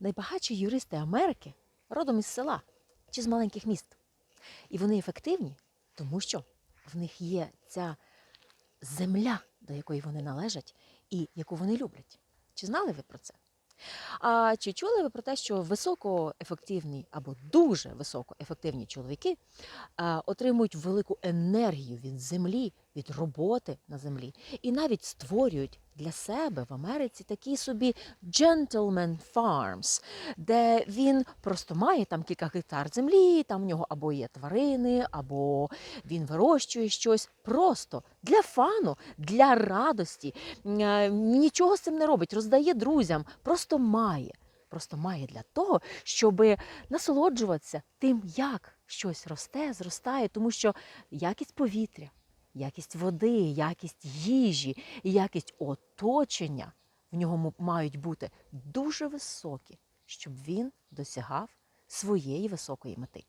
найбагатші юристи Америки родом із села чи з маленьких міст. І вони ефективні, тому що в них є ця земля, до якої вони належать і яку вони люблять. Чи знали ви про це? А чи чули ви про те, що високоефективні або дуже високоефективні чоловіки отримують велику енергію від землі, від роботи на землі, і навіть створюють для себе в Америці такі собі gentleman farms, де він просто має там кілька гектар землі, там в нього або є тварини, або він вирощує щось просто для фану, для радості. Нічого з цим не робить, роздає друзям, просто має. Просто має для того, щоб насолоджуватися тим, як щось росте, зростає, тому що якість повітря, якість води, якість їжі, якість оточення в нього мають бути дуже високі, щоб він досягав своєї високої мети.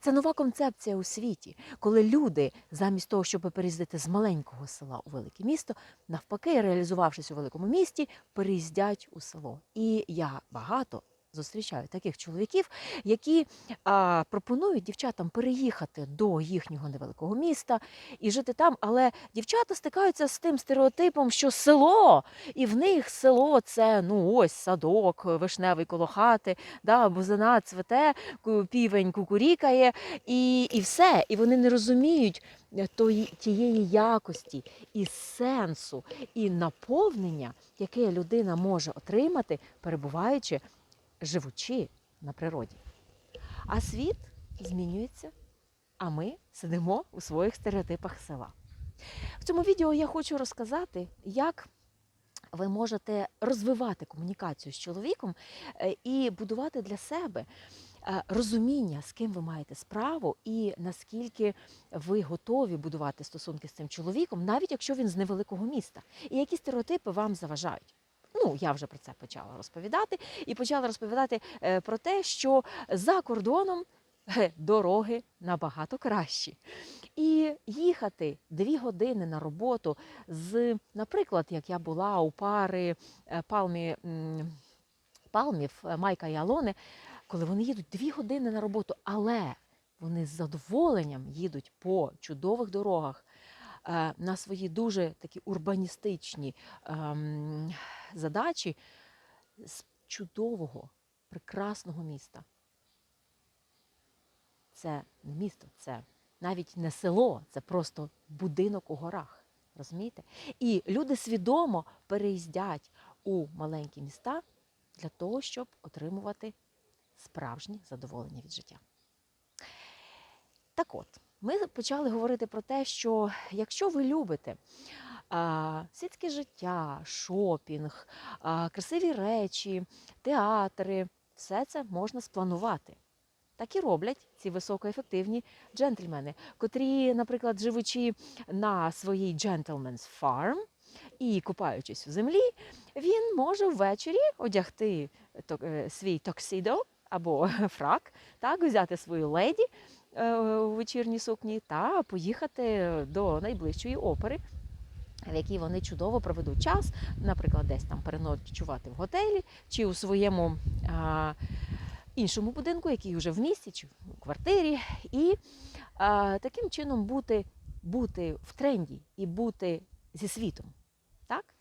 Це нова концепція у світі, коли люди, замість того, щоб переїздити з маленького села у велике місто, навпаки, реалізувавшись у великому місті, переїздять у село. І я багато зустрічаю таких чоловіків, які а, пропонують дівчатам переїхати до їхнього невеликого міста і жити там. Але дівчата стикаються з тим стереотипом, що село, і в них село це ну ось садок, вишневий коло хати, да, бузина цвете, півень кукурікає, і, і все. І вони не розуміють е, тої, тієї якості і сенсу, і наповнення, яке людина може отримати, перебуваючи, живучи на природі. А світ змінюється, а ми сидимо у своїх стереотипах села. В цьому відео я хочу розказати, як ви можете розвивати комунікацію з чоловіком е, і будувати для себе е, розуміння, з ким ви маєте справу, і наскільки ви готові будувати стосунки з цим чоловіком, навіть якщо він з невеликого міста, і які стереотипи вам заважають. Ну, я вже про це почала розповідати, і почала розповідати е, про те, що за кордоном е, дороги набагато кращі. І їхати дві години на роботу з, наприклад, як я була у пари е, палмі, палмів Майка і Алони, коли вони їдуть дві години на роботу, але вони з задоволенням їдуть по чудових дорогах на свої дуже такі урбаністичні ем, задачі з чудового, прекрасного міста. Це не місто, це навіть не село, це просто будинок у горах. Розумієте? І люди свідомо переїздять у маленькі міста для того, щоб отримувати справжнє задоволення від життя. Так от, ми почали говорити про те, що якщо ви любите а, сільське життя, шопінг, а, красиві речі, театри, все це можна спланувати. Так і роблять ці високоефективні джентльмени, котрі, наприклад, живучи на своїй gentleman's farm і купаючись у землі, він може ввечері одягти е, свій токсидо або фрак, так, взяти свою леді у вечірній сукні та поїхати до найближчої опери, в якій вони чудово проведуть час, наприклад, десь там переночувати в готелі чи у своєму а, іншому будинку, який вже в місті чи у квартирі, і а, таким чином бути, бути в тренді і бути зі світом. Так?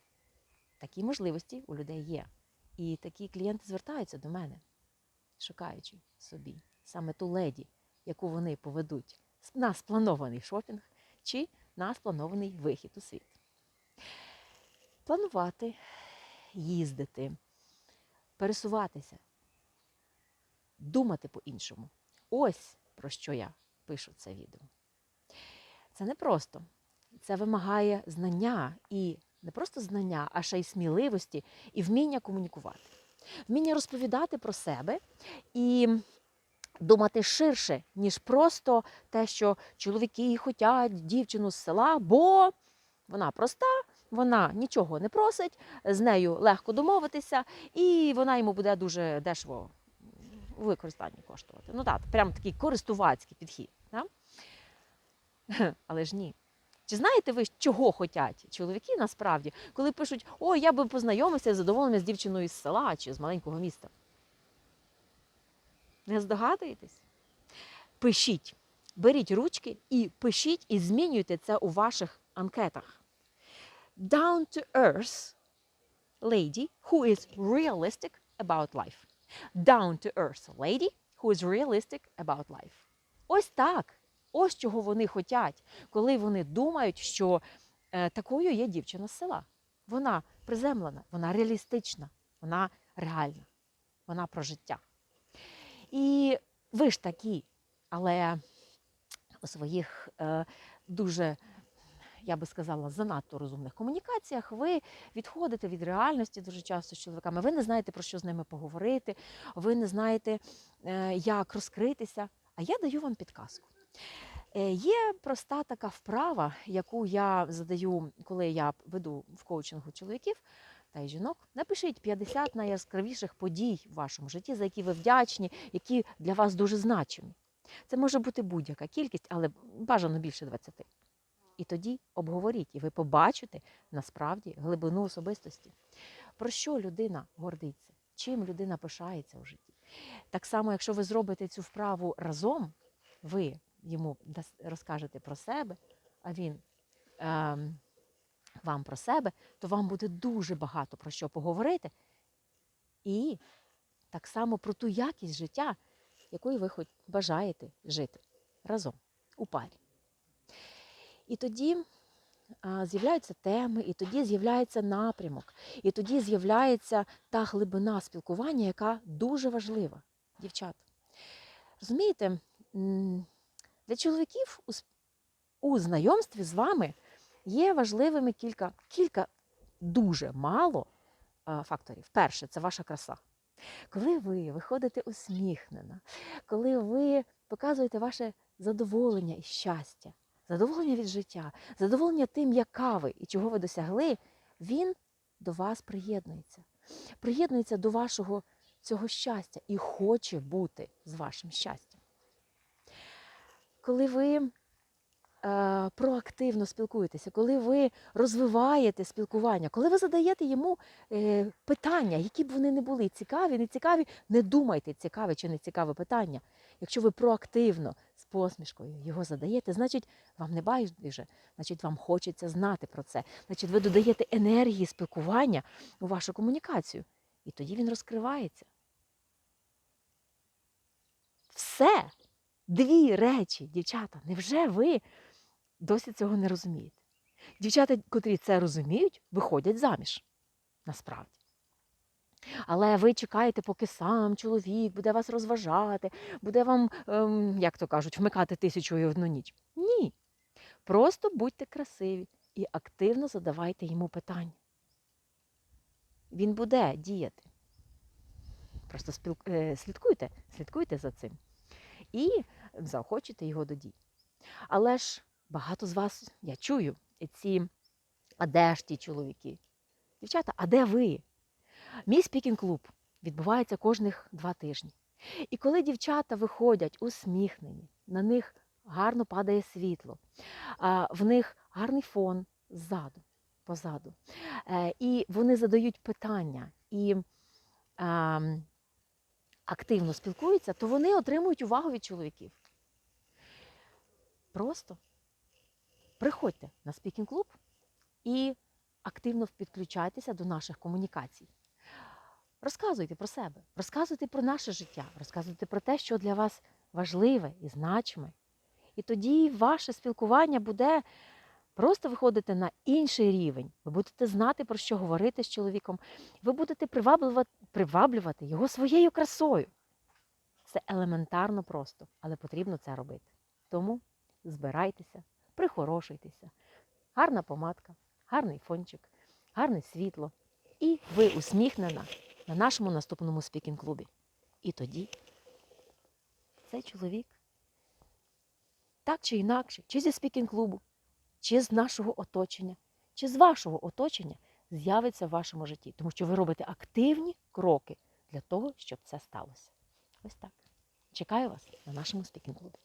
Такі можливості у людей є. І такі клієнти звертаються до мене, шукаючи собі саме ту леді, яку вони поведуть на спланований шопінг чи на спланований вихід у світ. Планувати, їздити, пересуватися, думати по-іншому. Ось про що я пишу це відео. Це не просто. Це вимагає знання і не просто знання, а ще й сміливості і вміння комунікувати. Вміння розповідати про себе і думати ширше, ніж просто те, що чоловіки хочуть дівчину з села, бо вона проста, вона нічого не просить, з нею легко домовитися, і вона йому буде дуже дешево у використанні коштувати. Ну так, прям такий користувацький підхід. Да? Але ж ні. Чи знаєте ви, чого хочуть чоловіки насправді, коли пишуть, о, я би познайомився з задоволенням з дівчиною з села чи з маленького міста? Не здогадуєтесь? Пишіть, беріть ручки і пишіть, і змінюйте це у ваших анкетах. Down to earth lady who is realistic about life. Down to earth lady who is realistic about life. Ось так. Ось чого вони хочуть, коли вони думають, що е, такою є дівчина з села. Вона приземлена, вона реалістична, вона реальна, вона про життя. Ви ж такі, але у своїх е, дуже, я би сказала, занадто розумних комунікаціях ви відходите від реальності дуже часто з чоловіками. Ви не знаєте, про що з ними поговорити, ви не знаєте, е, як розкритися. А я даю вам підказку. Е, Є проста така вправа, яку я задаю, коли я веду в коучингу чоловіків та й жінок. Напишіть 50 найяскравіших подій в вашому житті, за які ви вдячні, які для вас дуже значимі. Це може бути будь-яка кількість, але бажано більше 20. І тоді обговоріть, і ви побачите насправді глибину особистості. Про що людина гордиться, чим людина пишається у житті. Так само, якщо ви зробите цю вправу разом, ви йому розкажете про себе, а він ем, вам про себе, то вам буде дуже багато про що поговорити. І так само про ту якість життя, якою ви хоч бажаєте жити разом у парі. І тоді з'являються теми, і тоді з'являється напрямок, і тоді з'являється та глибина спілкування, яка дуже важлива, дівчата. Розумієте, для чоловіків у знайомстві з вами є важливими кілька, кілька дуже мало факторів. Перше, це ваша краса. Коли ви виходите усміхнена, коли ви показуєте ваше задоволення і щастя, задоволення від життя, задоволення тим, яка ви і чого ви досягли, він до вас приєднується. Приєднується до вашого цього щастя і хоче бути з вашим щастям. Коли ви е, проактивно спілкуєтеся, коли ви розвиваєте спілкування, коли ви задаєте йому е, питання, які б вони не були, цікаві, не цікаві, не думайте, цікаве чи не цікаве питання. Якщо ви проактивно з посмішкою його задаєте, значить вам не байдуже, значить вам хочеться знати про це. Значить, ви додаєте енергії спілкування у вашу комунікацію. І тоді він розкривається. Все. Дві речі, дівчата, невже ви досі цього не розумієте? Дівчата, котрі це розуміють, виходять заміж. Насправді. Але ви чекаєте, поки сам чоловік буде вас розважати, буде вам, ем, як то кажуть, вмикати тисячу і одну ніч. Ні. Просто будьте красиві і активно задавайте йому питання. Він буде діяти. Просто спіл... е, слідкуйте, слідкуйте за цим і заохочуйте його до дій. Але ж багато з вас, я чую, ці, а де ж ті чоловіки? Дівчата, а де ви? Мій спікінг-клуб відбувається кожних два тижні. І коли дівчата виходять усміхнені, на них гарно падає світло, в них гарний фон ззаду, позаду. Е, І вони задають питання і активно спілкуються, то вони отримують увагу від чоловіків. Просто приходьте на спікінг-клуб і активно підключайтеся до наших комунікацій. Розказуйте про себе, розказуйте про наше життя, розказуйте про те, що для вас важливе і значиме. І тоді ваше спілкування буде просто виходити на інший рівень. Ви будете знати, про що говорити з чоловіком. Ви будете приваблювати, приваблювати його своєю красою. Це елементарно просто, але потрібно це робити. Тому збирайтеся, прихорошуйтеся. Гарна помадка, гарний фончик, гарне світло. І ви усміхнена на нашому наступному спікінг-клубі. І тоді цей чоловік, так чи інакше, чи зі спікінг-клубу, чи з нашого оточення, чи з вашого оточення з'явиться в вашому житті, тому що ви робите активні кроки для того, щоб це сталося. Ось так. Чекаю вас на нашому спікінг-клубі.